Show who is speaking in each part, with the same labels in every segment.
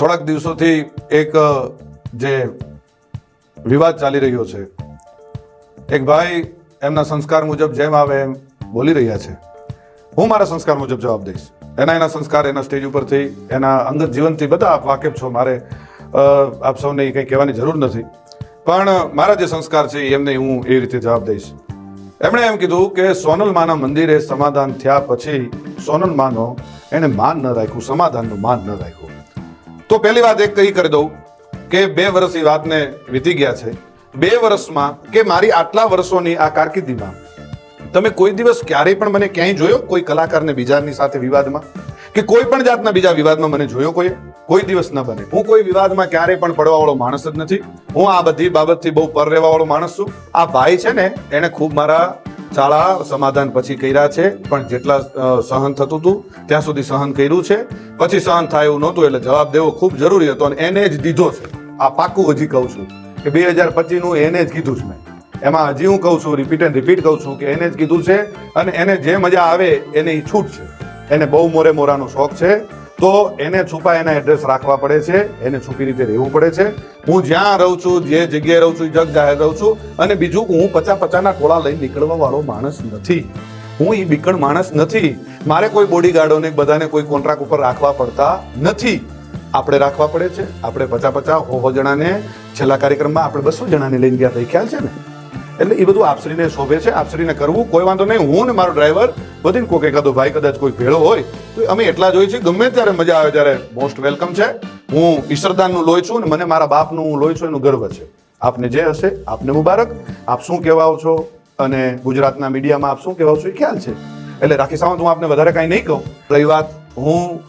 Speaker 1: થોડાક દિવસોથી એક જે વિવાદ ચાલી રહ્યો છે. એક ભાઈ એમના સંસ્કાર મુજબ જેમ આવે એમ બોલી રહ્યા છે. હું મારા સંસ્કાર મુજબ જવાબ દઈશ. એના એના સંસ્કાર એના સ્ટેજ ઉપરથી, એના અંગત જીવનથી બધા આપ વાકેફ છો. મારે આપ સૌને કંઈ કહેવાની જરૂર નથી. પણ મારા જે સંસ્કાર છે એમને હું એ રીતે જવાબ દઈશ. એમણે એમ કીધું કે સોનલ માના મંદિરે સમાધાન થયા પછી સોનલ માનો એને માન ન રાખ્યું, સમાધાનનું માન ન રાખ્યું. તો પહેલી વાત એક કહી કરી દઉં કે બે વર્ષ એ વાતને વીતી ગયા છે. બે વર્ષમાં કે મારી આટલા વર્ષોની આ કારકિર્દીમાં તમે કોઈ દિવસ ક્યારેય પણ મને ક્યાંય જોયો? કોઈ કલાકારને બીજાની સાથે વિવાદમાં? કે કોઈ પણ જાતના બીજા વિવાદમાં મને જોયો કોઈ કોઈ દિવસ ન બને. હું કોઈ વિવાદમાં ક્યારેય પણ પડવાવાળો માણસ જ નથી. હું આ બધી બાબતથી બહુ પર રહેવાવાળો માણસ છું. આ ભાઈ છે ને, એને ખૂબ મારા ચાળા સમાધાન પછી કર્યા છે, પણ જેટલા સહન થતું હતું, ત્યાં સુધી સહન કર્યું છે. પછી સહન થાય એવું નહોતું, એટલે જવાબ દેવો ખૂબ જરૂરી હતો અને એને જ દીધો છે. આ પાકું હજી કહું છું કે બે હજાર પચીસનું એને જ કીધું છે મેં. એમાં હજી હું કહું છું રિપીટ એન્ડ રિપીટ કહું છું કે એને જ કીધું છે અને એને જે મજા આવે એને છૂટ છે. એને બહુ મોરે મોરાનો શોખ છે. તો એને છુપા એના એડ્રેસ રાખવા પડે છે, એને છુપી રીતે રહેવું પડે છે. હું જ્યાં રહું છું, જે જગ્યાએ રહું છું જગ જાહેર રહું છું. અને બીજું, હું પચા પચાના ટોળા લઈને નીકળવા વાળો માણસ નથી. હું એ બીકણ માણસ નથી. મારે કોઈ બોડીગાર્ડોને બધાને કોઈ કોન્ટ્રાક્ટ ઉપર રાખવા પડતા નથી. આપણે રાખવા પડે છે. આપણે પચા પચા હો જણાને છેલ્લા કાર્યક્રમમાં આપણે બસો જણાને લઈને ગયા થઈ ખ્યાલ છે ને? એટલે એ બધું આપશ્રીને શોભે છે, આપશ્રીને કરવું. કોઈ વાંધો નહીં, હું ને મારો ડ્રાઈવર બધી કોઈ એકાદો ભાઈ કદાચ કોઈ ભેળો હોય, તો અમે એટલા જોઈએ છીએ. ગમે ત્યારે મજા આવે, ત્યારે મોસ્ટ વેલકમ છે. હું ઈશ્વરદાનનું લોહી છું ને મને મારા બાપનું હું લોહી છું, એનું ગર્વ છે. આપને જે હશે, આપને મુબારક. આપ શું કહેવાઓ છો? અને ગુજરાતના મીડિયામાં આપ શું કહેવાઓ છો? એ ખ્યાલ છે. એટલે રાખી સાવંત, હું આપને વધારે કાંઈ નહીં કહું. રહી વાત, હું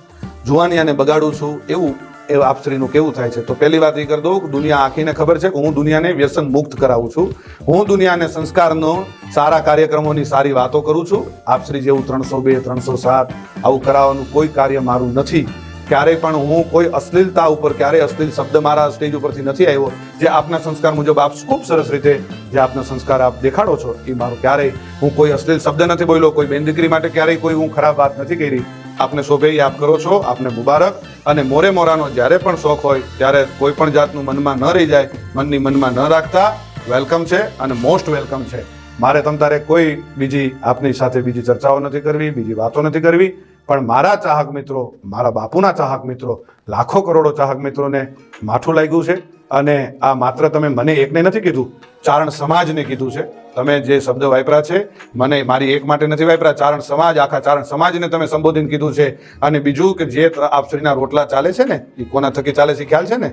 Speaker 1: જુવાની અને બગાડું છું એવું એ આપશ્રીનું કેવું થાય છે? તો પહેલી વાત એ કરી દઉં દુનિયા આખીને ખબર છે કે હું દુનિયાને વ્યસન મુક્ત કરાવું છું. હું દુનિયાને સંસ્કારનો સારા કાર્યક્રમોની સારી વાતો કરું છું. આપશ્રી જેવું ત્રણસો બે, ત્રણસો સાત આવું કરાવવાનું કોઈ કાર્ય મારું નથી. ક્યારેય પણ હું કોઈ અશ્લીલતા ઉપર, ક્યારેય અશ્લીલ શબ્દ મારા સ્ટેજ ઉપરથી નથી આવ્યો. જે આપના સંસ્કાર મુજબ આપ ખૂબ સરસ રીતે જે આપના સંસ્કાર આપ દેખાડો છો, એ મારું ક્યારેય હું કોઈ અશ્લીલ શબ્દ નથી બોલ્યો, કોઈ બેન દીકરી માટે ક્યારેય કોઈ હું ખરાબ વાત નથી કરી. આપને શોભે યાદ કરો છો, આપને મુબારક. અને મોરે મોરાનો જ્યારે પણ શોખ હોય, ત્યારે કોઈ પણ જાતનું મનમાં ન રહી જાય, મનની મનમાં ન રાખતા. વેલકમ છે અને મોસ્ટ વેલકમ છે. મારે તમ તારે કોઈ બીજી આપની સાથે બીજી ચર્ચાઓ નથી કરવી, બીજી વાતો નથી કરવી. પણ મારા ચાહક મિત્રો, મારા બાપુના ચાહક મિત્રો, લાખો કરોડો ચાહક મિત્રોને માઠું લાગ્યું છે. અને આ માત્ર તમે મને એકને નથી કીધું, ચારણ સમાજને કીધું છે. તમે જે શબ્દ વાપરા છે, મને મારી એક માટે નથી વાપરા ચારણ સમાજ, આખા ચારણ સમાજને તમે સંબોધન કીધું છે. અને બીજું કે જે આપશ્રીના રોટલા ચાલે છે ને, એ કોના થકી ચાલે છે ખ્યાલ છે ને?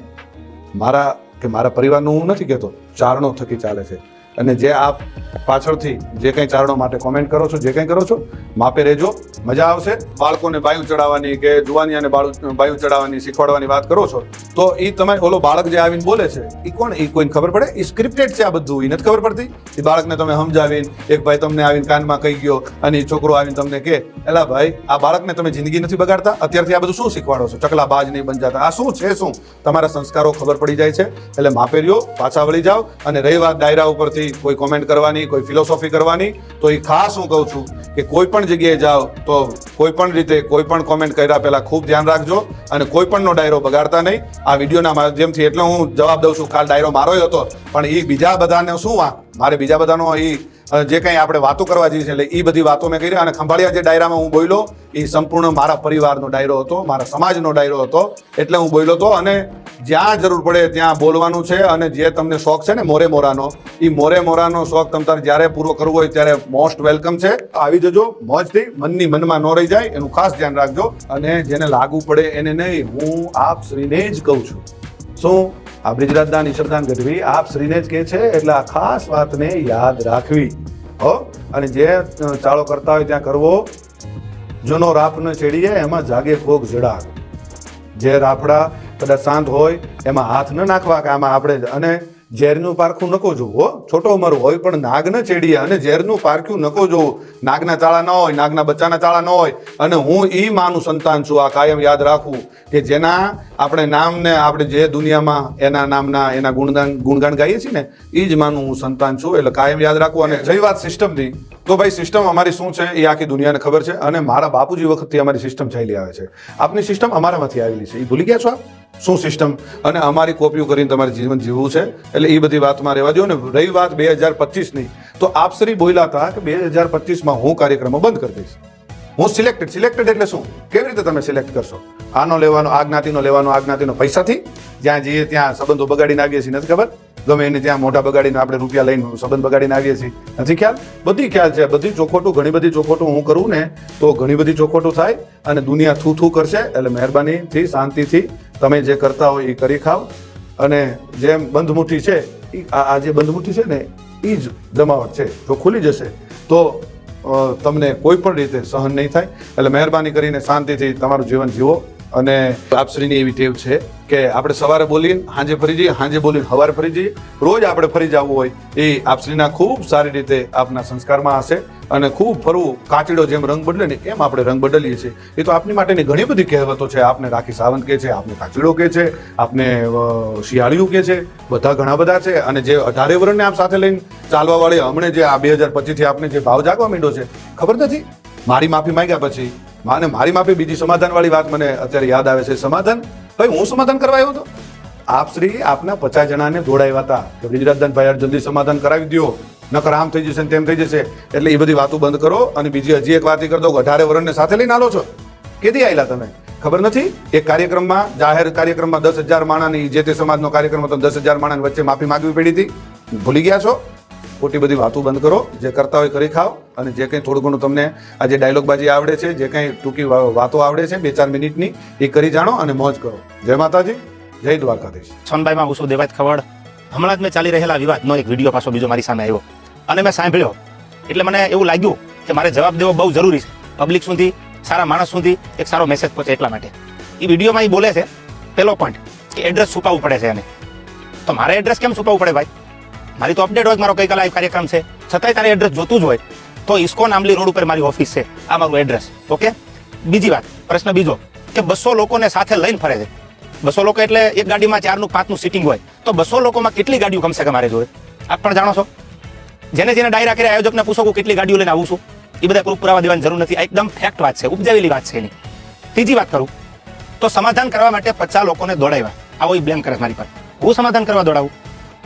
Speaker 1: મારા કે મારા પરિવારનું હું નથી કહેતો, ચારણો થકી ચાલે છે. અને જે આપ પાછળથી જે કંઈ ચારણો માટે કોમેન્ટ કરો છો, જે કંઈ કરો છો, માપે રહેજો. મજા આવશે. બાળકોને બાયું ચડાવવાની કે જુવાનિયાને બાળું, બાયું ચડાવવાની, શીખવાડવાની વાત કરો છો, તો એ તમે ઓલો બાળક જે આવીને બોલે છે એ કોણ? એ કોઈને ખબર પડે? એ સ્ક્રિપ્ટેડ છે આ બધું એ નથી ખબર પડતી. એ બાળકને તમે સમજાવીને, એક ભાઈ તમને આવીને કાનમાં કહી ગયો અને એ છોકરો આવીને તમને કે એલા ભાઈ, આ બાળકને તમે જિંદગી નથી બગાડતા? અત્યારથી આ બધું શું શીખવાડો છો? ચકલા બાજ નહીં બની જતા. આ શું છે શું? તમારા સંસ્કારો ખબર પડી જાય છે. એટલે માપે રહ્યો, પાછા વળી જાઓ અને રહી વાત ડાયરા ઉપરથી કોઈ કોમેન્ટ કરવાની, કોઈ ફિલોસોફી કરવાની, તો એ ખાસ હું કહું છું કે કોઈ પણ જગ્યાએ જાઓ, તો કોઈ પણ રીતે કોઈ પણ કોમેન્ટ કર્યા પહેલાં ખૂબ ધ્યાન રાખજો અને કોઈ પણનો ડાયરો બગાડતા નહીં. આ વિડીયોના માધ્યમથી એટલે હું જવાબ દઉં છું, કાલ ડાયરો મારો હતો, પણ એ બીજા બધાને શું વા મારે બીજા બધાનો એ જે કંઈ આપણે વાતો કરવા જઈએ છીએ એટલે એ બધી વાતો મેં કરી અને ખંભાળિયા જે ડાયરામાં હું બોલ્યો એ સંપૂર્ણ મારા પરિવારનો ડાયરો હતો, મારા સમાજનો ડાયરો હતો, એટલે હું બોલ્યો હતો અને જ્યાં જરૂર પડે ત્યાં બોલવાનું છે અને જે તમને શોખ છે ને મોરે મોરાનો એ મોરે મોરાનો શોખ તમ તારે જ્યારે પૂરો કરવો હોય ત્યારે મોસ્ટ વેલકમ છે. આવી જજો, મોજથી મનની મનમાં ન રહી જાય, એનું ખાસ ધ્યાન રાખજો અને જેને લાગુ પડે એને નહીં, હું આપ શ્રીને જ કહું છું. શું આ બ્રિજરાજદાન ઈશ્વરદાન ગઢવી આપ શ્રીને જ કહે છે એટલે આ ખાસ વાતને યાદ રાખવી. હો? અને જે ચાળો કરતા હોય ત્યાં કરવો. જૂનો રાપ ન ચેડીએ એમાં જાગે કોક જડા જે રાફડા કદાચ શાંત હોય, એમાં હાથ ન નાખવા કે આમાં આપણે અને ઝેરનું પારખું નકો જોવું છોટો ઉંમર હોય પણ નાગ ન ચેડીએ અને ઝેરનું પારખ્યું નકો જોવું. નાગના ચાળા ન હોય, નાગના બચ્ચાના ચાળા ન હોય, અને હું ઈ માનું સંતાન છું, આ કાયમ યાદ રાખવું કે જેના આપણે નામને, આપણે જે દુનિયામાં એના નામના, એના ગુણગાન ગુણગાન ગાઈએ છીએ ને એ જ માનું હું સંતાન છું, એટલે કાયમ યાદ રાખવું અને જઈ વાત સિસ્ટમની તો ભાઈ, સિસ્ટમ અમારી શું છે એ આખી દુનિયાને ખબર છે અને મારા બાપુજી વખતથી અમારી સિસ્ટમ ચાલી આવે છે. આપની સિસ્ટમ અમારામાંથી આવેલી છે. એ ભૂલી ગયા છો આપ? શું સિસ્ટમ? અને અમારી કોપીઓ કરીને તમારે જીવન જીવવું છે, એટલે એ બધી વાતમાં રહેવા દો ને. રહી વાત બે હજાર પચીસની. તો આપશ્રી બોલ્યા હતા કે બે હજાર પચીસમાં હું કાર્યક્રમો બંધ કરી દઈશ. હું સિલેક્ટેડ સિલેક્ટેડ એટલે શું? કેવી રીતે તમે સિલેક્ટ કરશો? આનો લેવાનો આ જ્ઞાતિનો લેવાનો આ જ્ઞાતિનો પૈસાથી જ્યાં જઈએ ત્યાં સંબંધો બગાડીને આવીએ છીએ, નથી ખબર? ગમે એને ત્યાં મોઢા બગાડીને આપણે રૂપિયા લઈને સંબંધ બગાડીને આવીએ છીએ. નથી ખ્યાલ? બધી ખ્યાલ છે, બધી ચોખોટું, ઘણી બધી ચોખોટું હું કરું ને, તો ઘણી બધી ચોખોટું થાય અને દુનિયા થૂ થૂ કરશે, એટલે મહેરબાનીથી, શાંતિથી તમે જે કરતા હોય એ કરી ખાઓ અને જેમ બંધમુઠ્ઠી છે એ આ જે બંધમુઠ્ઠી છે ને એ જ જમાવટ છે, જો ખુલી જશે, તો તમને કોઈ પણ રીતે સહન નહીં થાય. એટલે મહેરબાની કરીને શાંતિથી તમારું જીવન જીવો. અને આપશ્રીની એવી ટેવ છે કે આપણે સવારે બોલીને સાંજે ફરી જઈએ સાંજે બોલીને સવારે ફરી જઈએ. રોજ આપણે ફરી જવું હોય એ આપશ્રીના ખૂબ સારી રીતે આપના સંસ્કારમાં હશે અને ખૂબ ફરવું, કાચીડો જેમ રંગ બદલે ને એમ આપણે રંગ બદલીએ છીએ. એ તો આપની માટેની ઘણી બધી કહેવતો છે. આપને રાખી સાવંત કે છે, આપને કાચીડો કે છે, આપને શિયાળિયું કે છે, બધા ઘણા બધા છે. અને જે અઢારે વર્ષને આપ સાથે લઈને ચાલવા વાળી હમણે જે આ બે હજાર પચીસથી આપને જે ભાવ જાગવા માંડ્યો છે, ખબર નથી? મારી માફી માંગ્યા પછી માને મારી માફી, બીજી સમાધાન વાળી વાત મને અત્યારે યાદ આવે છે. સમાધાન? ભાઈ, હું સમાધાન કરવા આવ્યો હતો? આપ શ્રી આપના પચાસ જણાને દોડાવ્યા હતા. કે બ્રિજરાજદાન ભાઈ જલ્દી સમાધાન કરાવી દો નકર આમ થઈ જશે તેમ થઈ જશે. એટલે એ બધી વાતો બંધ કરો અને બીજી હજી એક વાત એ કરી દો અઢારે વરણને સાથે લઈને આલો છો. કેદી આવેલા તમે? ખબર નથી? એક કાર્યક્રમમાં, જાહેર કાર્યક્રમમાં દસ હજાર માણાની જે તે સમાજનો કાર્યક્રમ હતો દસ હજાર માણાની વચ્ચે માફી માગવી પડી હતી. ભૂલી ગયા છો? ખોટી બધી વાતો બંધ કરો, જે કરતા હોય કરી ખાઓ અને જે કંઈ થોડું ઘણું તમને આ જે ડાયલોગબાજી આવડે છે, જે કંઈ ટૂંકી વાતો આવડે છે, બે ચાર મિનિટની, એ કરી જાણો અને મોજ કરો. જય માતાજી, જય દ્વારકાધીશ.
Speaker 2: સોનબાઈમાં ઉસુ દેવાય ખવડ. હમણાં જ મેં ચાલી રહેલા વિવાદનો એક વીડિયો પાછો બીજો મારી સામે આવ્યો. અને મેં સાંભળ્યો. એટલે મને એવું લાગ્યું કે મારે જવાબ દેવો બહુ જરૂરી છે. પબ્લિક સુધી, સારા માણસ સુધી એક સારો મેસેજ પહોંચે એટલા માટે. એ વિડીયોમાં એ બોલે છે, પેલો પોઈન્ટ કે એડ્રેસ છુપાવવું પડે છે એને. તો મારે એડ્રેસ કેમ છુપાવવું પડે ભાઈ? મારી તો અપડેટ હોય મારો કઈ લાઈવ કાર્યક્રમ છે. છતાંય તારે એડ્રેસ જોતું જ હોય, તો ઇસ્કોન આંબલી રોડ ઉપર મારી ઓફિસ છે. આ મારું એડ્રેસ ઓકે બીજી વાત, પ્રશ્ન બીજો, કે બસો લોકોને સાથે લઈને ફરે છે. બસો લોકો એટલે એક ગાડીમાં ચારનું પાંચનું સીટિંગ હોય. તો બસો લોકોમાં કેટલી ગાડીઓ કમસે કમ મારે જોડે આપ પણ જાણો છો. જેને જેને ડાયરા કરે આયોજકને પૂછો કે કેટલી ગાડીઓ લઈને આવું છું. એ બધા પ્રૂફ પુરાવા દેવાની જરૂર નથી. આ એકદમ ફેક્ટ વાત છે. ઉપજાવેલી વાત છે એની. ત્રીજી વાત કરું, તો સમાધાન કરવા માટે પચાસ લોકોને દોડાવ્યા. આવો એ બ્લેમ કરે મારી પર હું સમાધાન કરવા દોડાવું?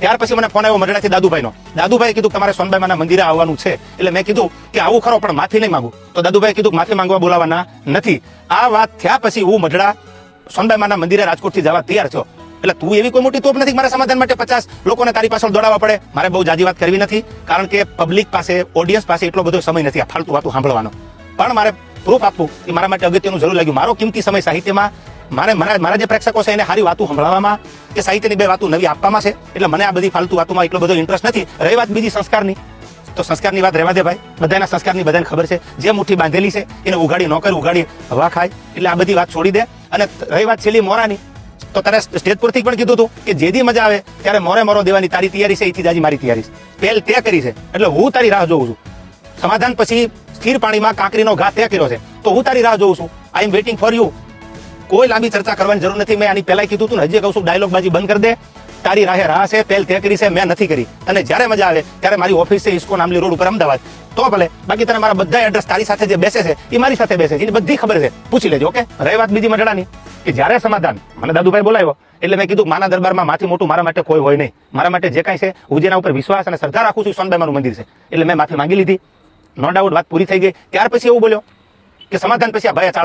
Speaker 2: ત્યાર પછી મને ફોન આવ્યો મરડાથી દાદુભાઈનો. દાદુભાઈ કીધું તમારે સોનભાઈ માના મંદિરે આવવાનું છે. એટલે મેં કીધું કે આવું ખરો, પણ માફી નહીં માંગુ. તો દાદુભાઈ કીધું માફી માંગવા બોલાવાના નથી. આ વાત થયા પછી હું મઢડા સોનભાઈ માના મંદિરે રાજકોટથી જવા તૈયાર થયો. એટલે તું એવી કોઈ મોટી તોપ નથી મારા સમાધાન માટે પચાસ લોકોને તારી પાછળ દોડાવવા પડે? મારે બહુ જાજી વાત કરવી નથી, કારણ કે પબ્લિક પાસે ઓડિયન્સ પાસે એટલો બધો સમય નથી આ ફાલતુ વાતું સાંભળવાનો. પણ મારે પ્રૂફ આપવું એ મારા માટે અગત્યનું જરૂર લાગ્યું. મારો કિંમતી સમય સાહિત્યમાં મારે મારા મારા જે પ્રેક્ષકો છે, એને સારી વાતું સંભળાવવામાં કે સાહિત્યની બે વાતો નવી આપવામાં છે. એટલે મને આ બધી ફાલતુ વાતોમાં એટલો બધો ઇન્ટરેસ્ટ નથી. રહી વાત બીજી સંસ્કારની. તો સંસ્કારની વાત રહેવા દે ભાઈ. બધાના સંસ્કારની બધાને ખબર છે. જે મુઠ્ઠી બાંધેલી છે, એને ઉઘાડી ન કરી ઉઘાડી, હવા ખાય. એટલે આ બધી વાત છોડી દે. અને રહી વાત છેલ્લી મોરાની. તો તારે સ્ટેજ પરથી પણ કીધું હતું કે જે દી મજા આવે, ત્યારે મોરે મોરો દેવાની તારી તૈયારી છે, એથી જ મારી તૈયારી છે. પહેલ તે કરી છે. એટલે હું તારી રાહ જોઉં છું. સમાધાન પછી સ્થિર પાણીમાં કાંકરીનો ઘા તે કર્યો છે. તો હું તારી રાહ જોઉં છું. I am waiting for you કોઈ લાંબી ચર્ચા કરવાની જરૂર નથી. મેં આની પહેલા કીધું હતું હજી કહું છું ડાયલોગ બાજી બંધ કરી દે. તારી રાહે રાહ છે પહેલ તે કરી છે, મેં નથી કરી. અને જ્યારે મજા આવે, ત્યારે મારી ઓફિસ છે ઇસ્કો નામલી રોડ ઉપર અમદાવાદ. તો ભલે, બાકી તને મારા બધા એડ્રેસ તારી સાથે જે બેસે છે, એ મારી સાથે બેસે છે એની બધી ખબર છે. પૂછી લેજો, ઓકે? રહી વાત બીજી મટડાની કે જ્યારે સમાધાન, મને દાદુભાઈ બોલાવ્યો એટલે મેં કીધું, માના દરબારમાં માથી મોટું મારા માટે કોઈ હોય નહીં. મારા માટે જે કાંઈ છે હું જેના ઉપર વિશ્વાસ અને શ્રદ્ધા રાખું છું, સોનબાઈ મારું મંદિર છે. એટલે મેં માફી માંગી લીધી. નો ડાઉટ વાત પૂરી થઈ ગઈ. ત્યાર પછી એવું બોલ્યો કે સમાધાન પછી આ ભાઈ ચાળા